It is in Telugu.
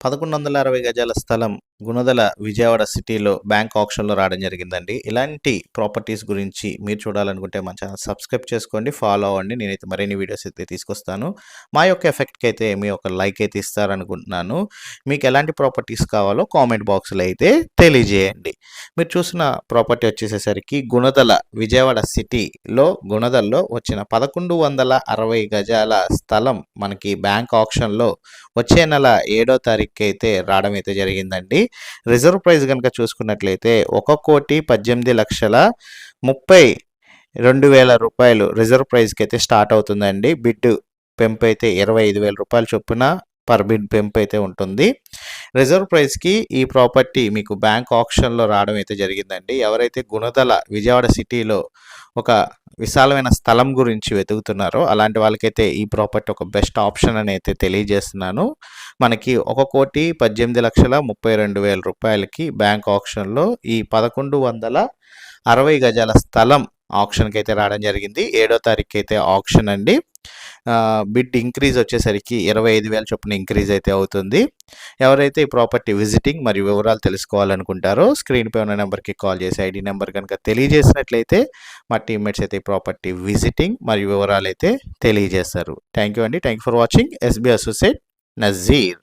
పదకొండు వందల అరవై గజాల స్థలం గుణదల విజయవాడ సిటీలో బ్యాంక్ ఆప్షన్లో రావడం జరిగిందండి. ఇలాంటి ప్రాపర్టీస్ గురించి మీరు చూడాలనుకుంటే మన ఛానల్ సబ్స్క్రైబ్ చేసుకోండి ఫాలో అవ్వండి. నేనైతే మరిన్ని వీడియోస్ అయితే తీసుకొస్తాను. మా యొక్క ఎఫెక్ట్కి అయితే మీ యొక్క లైక్ అయితే ఇస్తారనుకుంటున్నాను. మీకు ఎలాంటి ప్రాపర్టీస్ కావాలో కామెంట్ బాక్స్లో అయితే తెలియజేయండి. మీరు చూసిన ప్రాపర్టీ వచ్చేసేసరికి గుణదల విజయవాడ సిటీలో గుణదల్లో వచ్చిన పదకొండు వందల అరవై గజాల స్థలం మనకి బ్యాంక్ ఆప్షన్లో వచ్చే నెల ఏడో తారీఖు అయితే రావడం అయితే జరిగిందండి. రిజర్వ్ ప్రైస్ కనుక చూసుకున్నట్లయితే ఒక కోటి పద్దెనిమిది లక్షల ముప్పై రెండు వేల రూపాయలు రిజర్వ్ ప్రైస్కి అయితే స్టార్ట్ అవుతుందండి. బిడ్డు పెంపు అయితే ఇరవై ఐదు వేల రూపాయలు చొప్పున పర్ బిడ్ పెంపు అయితే ఉంటుంది. రిజర్వ్ ప్రైస్కి ఈ ప్రాపర్టీ మీకు బ్యాంక్ ఆప్షన్లో రావడం అయితే జరిగిందండి. ఎవరైతే గుణదల విజయవాడ సిటీలో ఒక విశాలమైన స్థలం గురించి వెతుకుతున్నారో అలాంటి వాళ్ళకైతే ఈ ప్రాపర్టీ ఒక బెస్ట్ ఆప్షన్ అని అయితే తెలియజేస్తున్నాను. మనకి ఒక కోటి పద్దెనిమిది లక్షల ముప్పై రెండు వేల రూపాయలకి బ్యాంక్ ఆప్షన్లో ఈ పదకొండు వందల అరవై గజాల స్థలం ఆప్షన్కి అయితే రావడం జరిగింది. ఏడో తారీఖు అయితే ఆప్షన్ అండి. బిడ్ ఇంక్రీజ్ వచ్చేసరికి ఇరవై ఐదు వేల చొప్పున ఇంక్రీజ్ అయితే అవుతుంది. ఎవరైతే ఈ ప్రాపర్టీ విజిటింగ్ మరియు వివరాలు తెలుసుకోవాలనుకుంటారో స్క్రీన్పై ఉన్న నెంబర్కి కాల్ చేసి ఐడి నెంబర్ కనుక తెలియజేసినట్లయితే మా టీమ్మేట్స్ అయితే ఈ ప్రాపర్టీ విజిటింగ్ మరియు వివరాలు అయితే తెలియజేస్తారు. థ్యాంక్ యూ అండి. Thank you for watching. SB associate Nazeer.